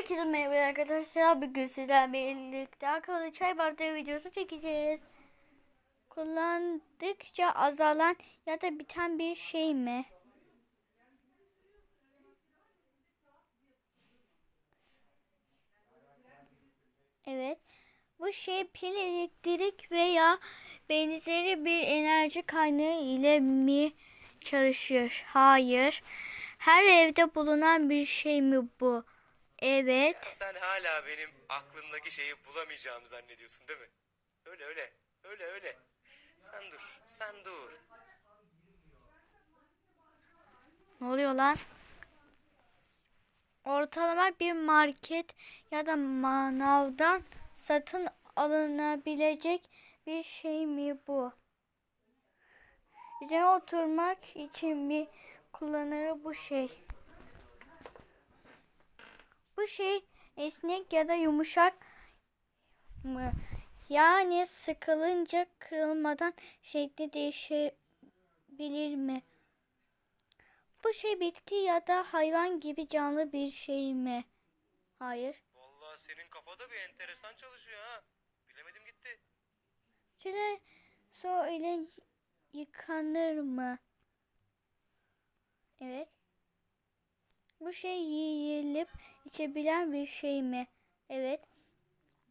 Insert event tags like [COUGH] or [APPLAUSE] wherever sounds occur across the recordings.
Herkese merhaba arkadaşlar. Bugün sizlerle birlikte akıllı çay bardağı videosu çekeceğiz. Kullandıkça azalan ya da biten bir şey mi? Evet. Bu şey pil, elektrik veya benzeri bir enerji kaynağı ile mi çalışır? Hayır. Her evde bulunan bir şey mi bu? Evet. Ya sen hala benim aklımdaki şeyi bulamayacağımı zannediyorsun değil mi? Öyle öyle. Öyle öyle. Sen dur. Sen dur. Ne oluyor lan? Ortalama bir market ya da manavdan satın alınabilecek bir şey mi bu? Üzerine oturmak için mi kullanılır bu şey? Bu şey esnek ya da yumuşak mı? Yani sıkılınca kırılmadan şekli değişebilir mi? Bu şey bitki ya da hayvan gibi canlı bir şey mi? Hayır. Vallahi senin kafada bir enteresan çalışıyor ha. Bilemedim gitti. Şöyle su ile yıkanır mı? Evet. Bu şey yiyilip içebilen bir şey mi? Evet.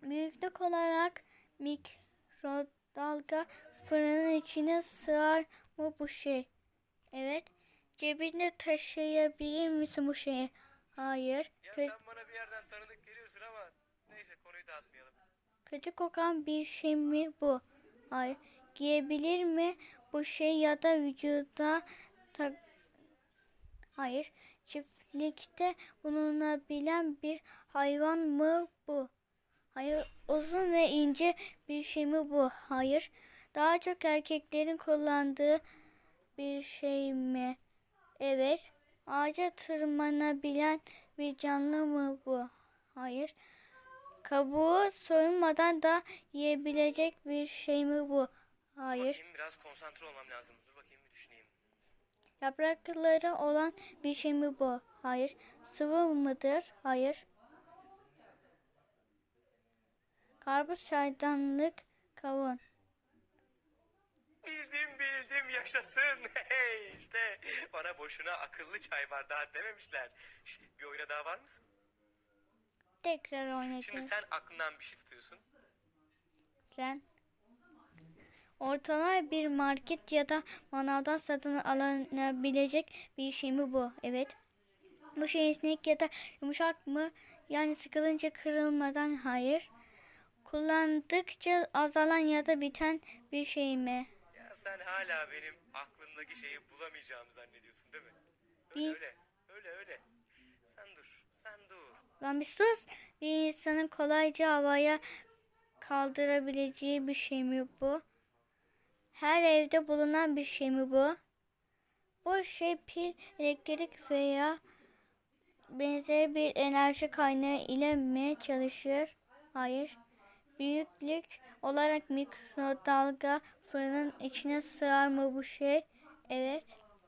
Büyüklük olarak mikrodalga fırının içine sığar mı bu şey? Evet. Cebinde taşıyabilir misin bu şeyi? Hayır. Ya Kö- sen bana bir yerden tanıdık geliyorsun ama neyse konuyu dağıtmayalım. Kötü kokan bir şey mi bu? Hayır. Giyebilir mi bu şey ya da vücuda tak... Hayır. Çiftlikte bulunabilen bir hayvan mı bu? Hayır. Uzun ve ince bir şey mi bu? Hayır. Daha çok erkeklerin kullandığı bir şey mi? Evet. Ağaca tırmanabilen bir canlı mı bu? Hayır. Kabuğu soyulmadan da yiyebilecek bir şey mi bu? Hayır. Bakayım biraz konsantre olmam lazım. Dur bakayım bir düşüneyim. Yaprakları olan bir şey mi bu? Hayır. Sıvı mıdır? Hayır. Karpuz çaydanlık kavun. Bildim bildim yaşasın. [LAUGHS] Hey işte bana boşuna akıllı çay bardağı dememişler. Şş, bir oyuna daha var mısın? Tekrar Şimdi oynayacağım. sen aklından bir şey tutuyorsun. Sen ortalama bir market ya da manavdan satın alınabilecek bir şey mi bu? Evet. Bu şey esnek ya da yumuşak mı? Yani sıkılınca kırılmadan hayır. Kullandıkça azalan ya da biten bir şey mi? Ya sen hala benim aklımdaki şeyi bulamayacağımı zannediyorsun değil mi? Öyle Bir- öyle. Öyle öyle. Sen dur. Sen dur. Lan bir sus. Bir insanın kolayca havaya kaldırabileceği bir şey mi bu? Her evde bulunan bir şey mi bu? Bu şey pil, elektrik veya benzer bir enerji kaynağı ile mi çalışır? Hayır. Büyüklük olarak mikrodalga fırının içine sığar mı bu şey? Evet.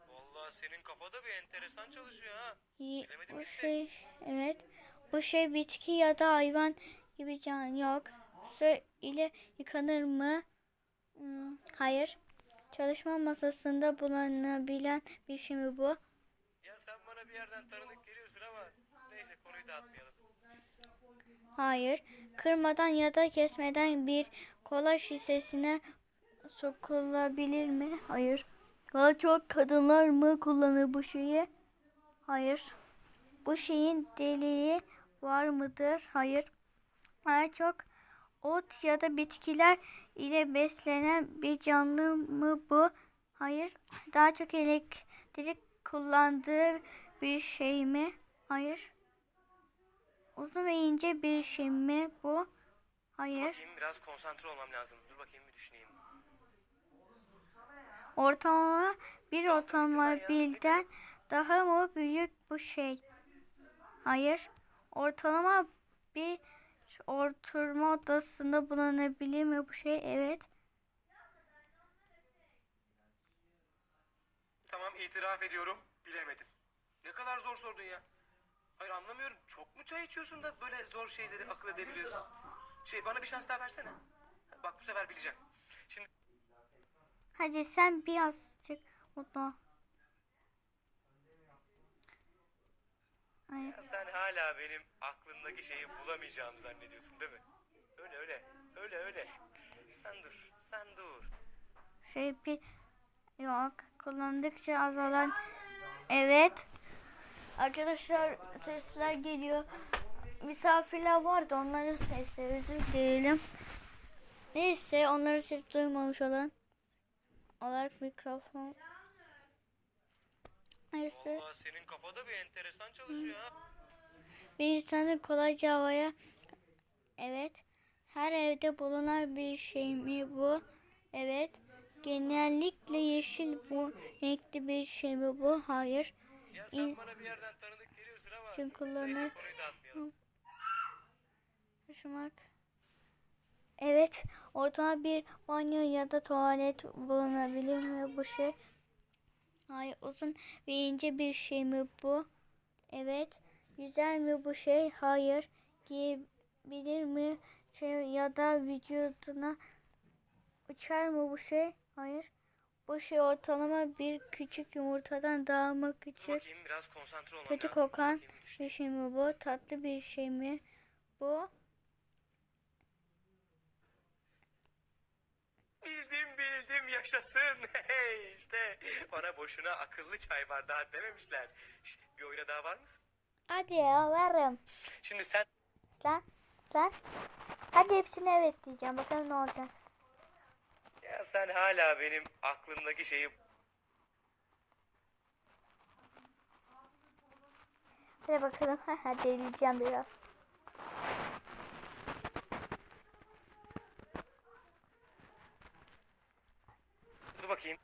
Vallahi senin kafada bir enteresan çalışıyor ha. Y- Bilemedim Bu gitti. şey evet. Bu şey bitki ya da hayvan gibi can yok. Su ile yıkanır mı? Hmm, hayır. Çalışma masasında bulunabilen bir şey mi bu? Ya sen bana bir yerden tanıdık geliyorsun ama neyse konuyu dağıtmayalım. Hayır. Kırmadan ya da kesmeden bir kola şişesine sokulabilir mi? Hayır. Daha çok kadınlar mı kullanır bu şeyi? Hayır. Bu şeyin deliği var mıdır? Hayır. Daha çok ot ya da bitkiler ile beslenen bir canlı mı bu? Hayır. Daha çok elektrik kullandığı bir şey mi? Hayır. Uzun ve ince bir şey mi bu? Hayır. Bakayım biraz konsantre olmam lazım. Dur bakayım bir düşüneyim. Ortalama bir otomobilden daha mı büyük bu şey? Hayır. Ortalama bir oturma odasında bulunabilir mi bu şey? Evet. Tamam itiraf ediyorum bilemedim. Ne kadar zor sordun ya. Hayır anlamıyorum. Çok mu çay içiyorsun da böyle zor şeyleri akıl edebiliyorsun? Şey bana bir şans daha versene. Bak bu sefer bileceğim. Şimdi Hadi sen birazcık mutlu Ay, sen hala benim aklımdaki şeyi bulamayacağımı zannediyorsun değil mi? Öyle öyle. Öyle öyle. Sen dur. Sen dur. şey bir yok kullandıkça azalan evet arkadaşlar sesler geliyor misafirler vardı onların sesi özür dilerim neyse onların sesi duymamış olan olarak mikrofon neyse. Vallahi senin kafada bir enteresan çalışıyor ha. bir insanın kolayca havaya evet. Her evde bulunan bir şey mi bu? Evet. Genellikle yeşil bu renkli bir şey mi bu? Hayır. Ya sen bana bir yerden tanıdık geliyorsun ama. Kim kullanır? Taşımak evet. Ortama bir banyo ya da tuvalet bulunabilir mi bu şey hayır uzun ve ince bir şey mi bu? Evet. Güzel mi bu şey? Hayır. Giyebilir mi? Şey ya da vücuduna uçar mı bu şey? Hayır. Bu şey ortalama bir küçük yumurtadan daha mı küçük? Kötü kokan bir şey mi bu? Tatlı bir şey mi bu Bildim bildim yaşasın. [LAUGHS] Hey işte bana boşuna akıllı çay bardağı dememişler. Şş, bir oyuna daha var mısın? hadi ya varım Şimdi sen sen sen hadi hepsine evet diyeceğim bakalım ne olacak ya sen hala benim aklımdaki şeyi hadi bakalım [LAUGHS] hadi deleyeceğim biraz Dur bakayım.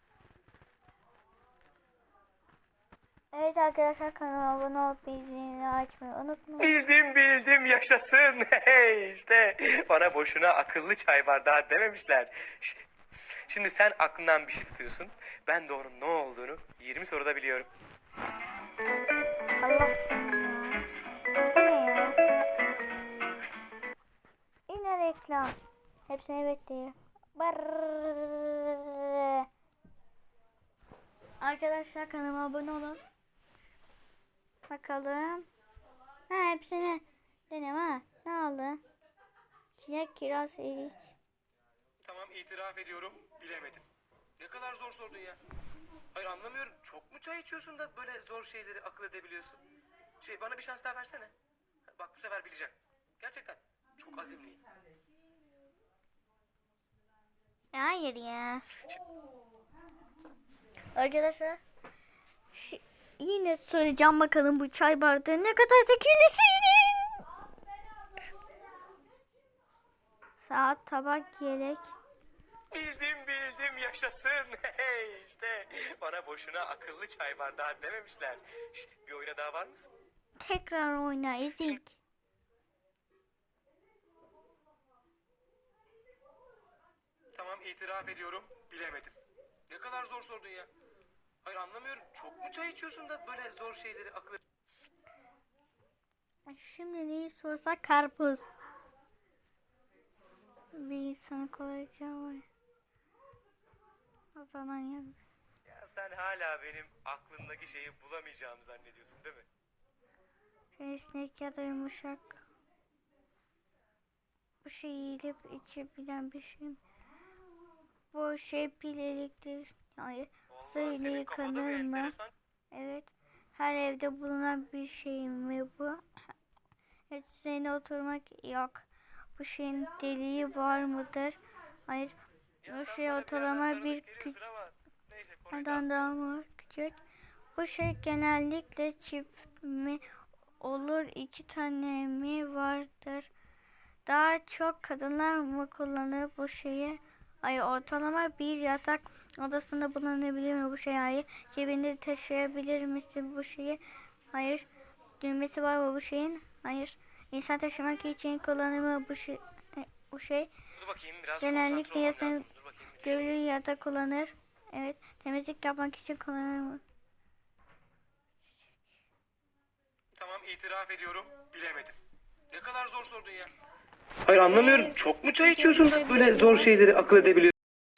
Evet arkadaşlar kanalıma abone olup bildirimleri açmayı unutmayın. Bildim bildim yaşasın. [LAUGHS] Hey işte bana boşuna akıllı çay bardağı dememişler. Şimdi sen aklından bir şey tutuyorsun. Ben de onun ne olduğunu 20 soruda biliyorum. Allah? Yine reklam. Hepsine evet diyor. Barrrr. Arkadaşlar kanalıma abone olun. Bakalım. Ha hepsini denem ha. Ne aldı? Çilek, kiraz, erik. Tamam itiraf ediyorum bilemedim. Ne kadar zor sordun ya. Hayır anlamıyorum. Çok mu çay içiyorsun da böyle zor şeyleri akıl edebiliyorsun? Şey bana bir şans daha versene. Bak bu sefer bileceğim. Gerçekten çok azimliyim. Hayır ya. Arkadaşlar şi- yine söyleyeceğim bakalım bu çay bardağı ne kadar zekili senin. Saat, tabak, yelek. Bildim bildim yaşasın. [LAUGHS] Hey işte bana boşuna akıllı çay bardağı dememişler. Şş, bir oyuna daha var mısın? Tekrar oyna ezik. Tamam itiraf ediyorum bilemedim. Ne kadar zor sordun ya. Hayır anlamıyorum. Çok mu çay içiyorsun da böyle zor şeyleri akıl Şimdi neyi sorsak karpuz. Bir insana kolayca var. O zaman ya. Ya sen hala benim aklımdaki şeyi bulamayacağımı zannediyorsun değil mi? Esnek ya da yumuşak. Bu şey yiyilip içebilen bir şey? Bu şey pil elektrik. Hayır. Suyla yıkanır mı? Evet. Her evde bulunan bir şey mi bu? Evet, üzerine oturmak yok. Bu şeyin deliği var mıdır? Hayır. Ya Bu şey ortalama bir konuyu Neden daha mı küçük? Bu şey genellikle çift mi olur, iki tane mi vardır? Daha çok kadınlar mı kullanır bu şeyi? Hayır, ortalama bir yatak odasında bulunabilir mi bu şey? Hayır. Cebinde taşıyabilir misin bu şeyi? Hayır. Düğmesi var mı bu şeyin? Hayır. İnsan taşımak için kullanır mı bu şey? Bu şey Dur bakayım biraz Genellikle bakayım bir düşün. görülür ya da kullanır. Evet. Temizlik yapmak için kullanır mı? Tamam itiraf ediyorum bilemedim. Ne kadar zor sordun ya. Hayır anlamıyorum. Çok mu çay içiyorsun da böyle zor şeyleri akıl edebiliyorsun?